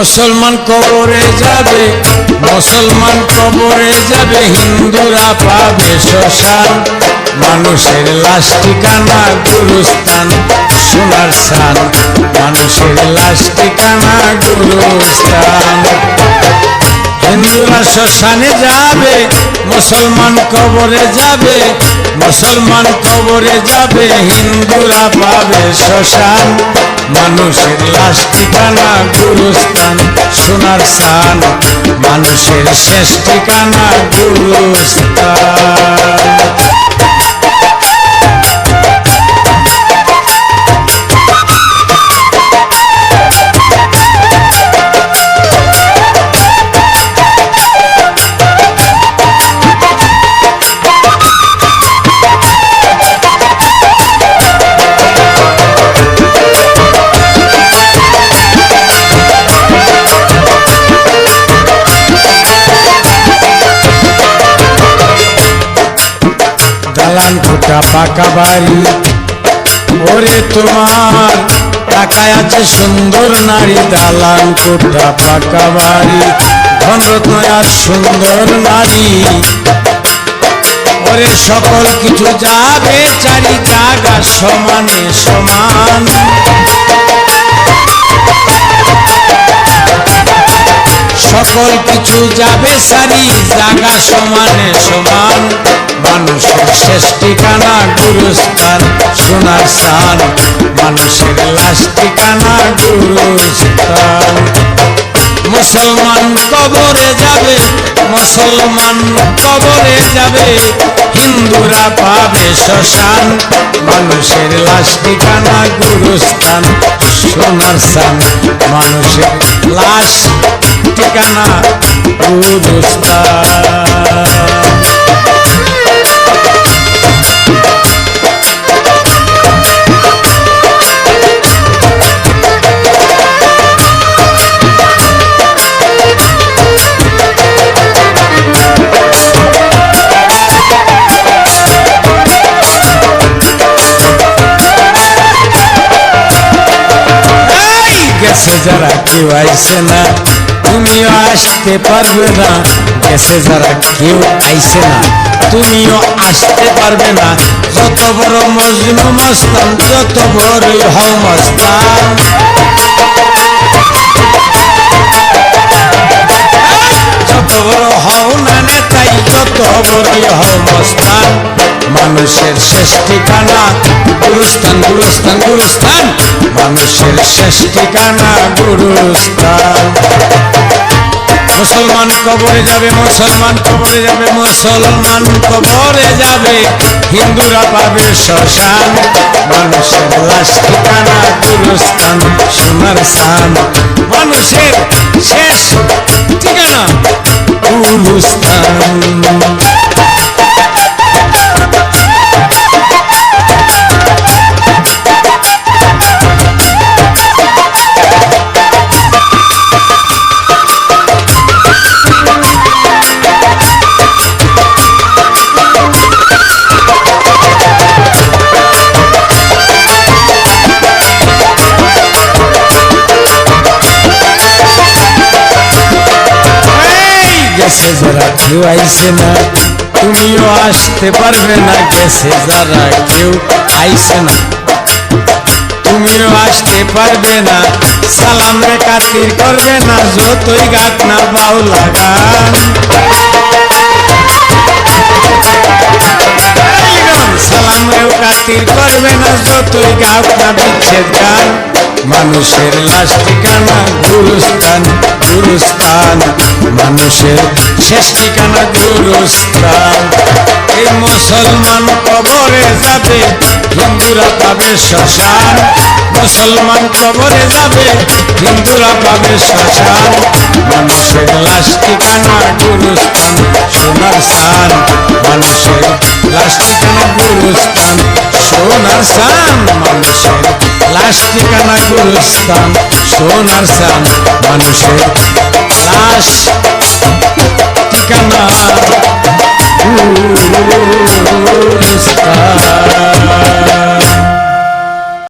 মুসলমান কবরে যাবে, মুসলমান কবরে যাবে, হিন্দুরা পাবে শ্মশান। মানুষের লাশ ঠিকানা গুরুস্থান, সোনার সান মানুষের লাশ ঠিকানা গুরুস্থান। হিন্দুরা শ্মশানে যাবে, মুসলমান কবরে যাবে, মুসলমান কবরে যাবে, হিন্দুরা পাবে শ্মশান। মানুষের লাশ ঠিকানা গুরুস্থান সোনার সান মানুষের শেষ ঠিকানা গুরুস্থান। দালান কোটা পাকা বাড়ি। ওরে তোমার টাকায় আছে সুন্দর নারী দালান কোটা পাকা বাড়ি। ধনরত্ন আর সুন্দর নারী। ওরে সকল কিছু যাবে চারি জায়গা সমানে সমান। সকল কিছু যাবে সারি জাগা সমানে সমান। মানুষের শেষ ঠিকানা গুরুস্থান, সোনার স্থান। মানুষের লাশ ঠিকানা গুরুস্থান। মুসলমান কবরে যাবে, মুসলমান কবরে যাবে, হিন্দুরা পাবে শ্মশান। মানুষের লাশ ঠিকানা গুরুস্থান, সোনার স্থান। মানুষের লাশ ঠিকানা গুরুস্থান। যারা কেউ আইসে না তুমিও আসতে পারবে না গেছে যারা কেউ আইসে না তুমিও আসতে পারবে না যত বড় মজনু মাস্তান যত বড়ই হও মস্তান মানুষের শেষ ঠিকানা, গুরুস্থান গুরুস্থান গুরুস্থান। মানুষের শেষ ঠিকানা, গুরুস্থান। মুসলমান কবরে যাবে, মুসলমান কবরে যাবে, মুসলমান কবরে যাবে। হিন্দুরা পাবে শ্মশান, মানুষের লাশ ঠিকানা, গুরুস্থান, সোনার স্থান। মানুষের শেষ ঠিকানা, গুরুস্থান। গেছে যারা কেউ আইসে না, তুমিও আসতে পারবে না, গেছে যারা কেউ আইসে না। তুমিও আসতে পারবে না, সালাম রে কাতির করবে না, যতই গাক না বাউ লাগান। সালাম রেও কাতির করবে না, যতই গাক না বিচ্ছেদ গান। মানুষের লাশ ঠিকানা, গুরুস্থান গুরুস্থান। মানুষের শেষ ঠিকানা গুরুস্থান। এই মুসলমান কবরে যাবে, হিন্দুরা পাবে শ্মশান। মুসলমান কবরে যাবে, হিন্দুরা পাবে শ্মশান। মানুষের লাশ ঠিকানা গুরুস্থান, সোনার স্থান। মানুষের লাশ ঠিকানা গুরুস্থান, সোনার স্থান। মানুষের লাশ ঠিকানা গুরুস্থান, সোনার স্থান। মানুষের লাশ ঠিকানা